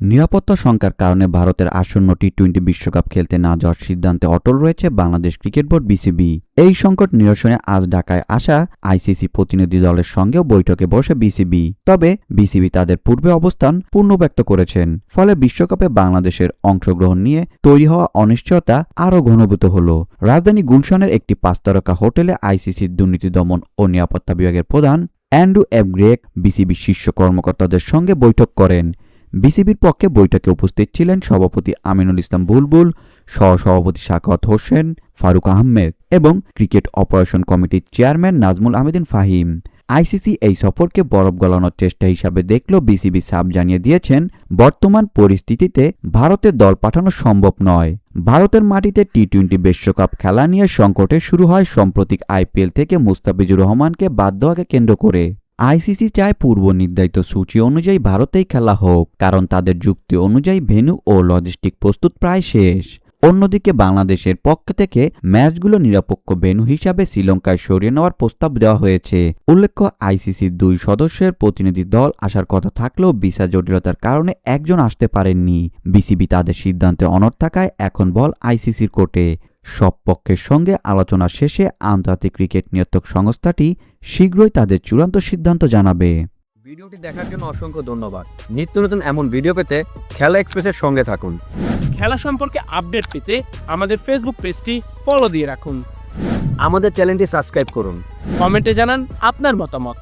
নিরাপত্তা শঙ্কার কারণে ভারতের আসন্ন টি টোয়েন্টি বিশ্বকাপ খেলতে না যাওয়ার সিদ্ধান্তে অটল রয়েছে বাংলাদেশ ক্রিকেট বোর্ড বিসিবি। এই সংকট নিরসনে আজ ঢাকায় আসা আইসিসি প্রতিনিধি দলের সঙ্গেও বৈঠকে বসে বিসিবি। তবে বিসিবি তাদের পূর্বে অবস্থান পূর্ণ ব্যক্ত করেছেন, ফলে বিশ্বকাপে বাংলাদেশের অংশগ্রহণ নিয়ে তৈরি হওয়া অনিশ্চয়তা আরও ঘনীভূত হল। রাজধানী গুলশনের একটি পাঁচতারকা হোটেলে আইসিসির দুর্নীতি দমন ও নিরাপত্তা বিভাগের প্রধান অ্যান্ড্রু এভগ্রেক বিসিবির শীর্ষ কর্মকর্তাদের সঙ্গে বৈঠক করেন। বিসিবির পক্ষে বৈঠকে উপস্থিত ছিলেন সভাপতি আমিনুল ইসলাম বুলবুল, সহসভাপতি শাকাওয়াত হোসেন, ফারুক আহমেদ এবং ক্রিকেট অপারেশন কমিটির চেয়ারম্যান নাজমুল আহমেদিন ফাহিম। আইসিসি এই সফরকে বরফ গলানোর চেষ্টা হিসাবে দেখল বিসিবি সাব জানিয়ে দিয়েছেন, বর্তমান পরিস্থিতিতে ভারতের দল পাঠানো সম্ভব নয়। ভারতের মাটিতে টি টোয়েন্টি বিশ্বকাপ খেলা নিয়ে সংকটে শুরু হয় সাম্প্রতিক আইপিএল থেকে মুস্তাফিজুর রহমানকে বাদ দেওয়াকে কেন্দ্র করে। আইসিসি চায় পূর্ব নির্ধারিত সূচি অনুযায়ী ভারতেই খেলা হোক, কারণ তাদের যুক্তি অনুযায়ী ভেন্যু ও লজিস্টিক প্রস্তুত প্রায় শেষ। অন্যদিকে বাংলাদেশের পক্ষ থেকে ম্যাচগুলো নিরপেক্ষ ভেন্যু হিসাবে শ্রীলঙ্কায় সরিয়ে নেওয়ার প্রস্তাব দেওয়া হয়েছে। উল্লেখ্য, আইসিসির দুই সদস্যের প্রতিনিধি দল আসার কথা থাকলেও ভিসা জটিলতার কারণে একজন আসতে পারেননি। বিসিবি তাদের সিদ্ধান্তে অনড় থাকায় এখন বল আইসিসির কোর্টে। সব পক্ষের সঙ্গে আলোচনা শেষে আন্তর্জাতিক ক্রিকেট নিয়ন্ত্রক সংস্থাটি শীঘ্রই তাদের চূড়ান্ত সিদ্ধান্ত জানাবে। ভিডিওটি দেখার জন্য অসংখ্য ধন্যবাদ। নিত্য নতুন এমন ভিডিও পেতে খেলা এক্সপ্রেসের সঙ্গে থাকুন। খেলা সম্পর্কে আপডেট পেতে আমাদের ফেসবুক পেজটি ফলো দিয়ে রাখুন। আমাদের চ্যানেলটি সাবস্ক্রাইব করুন। কমেন্টে জানান আপনার মতামত।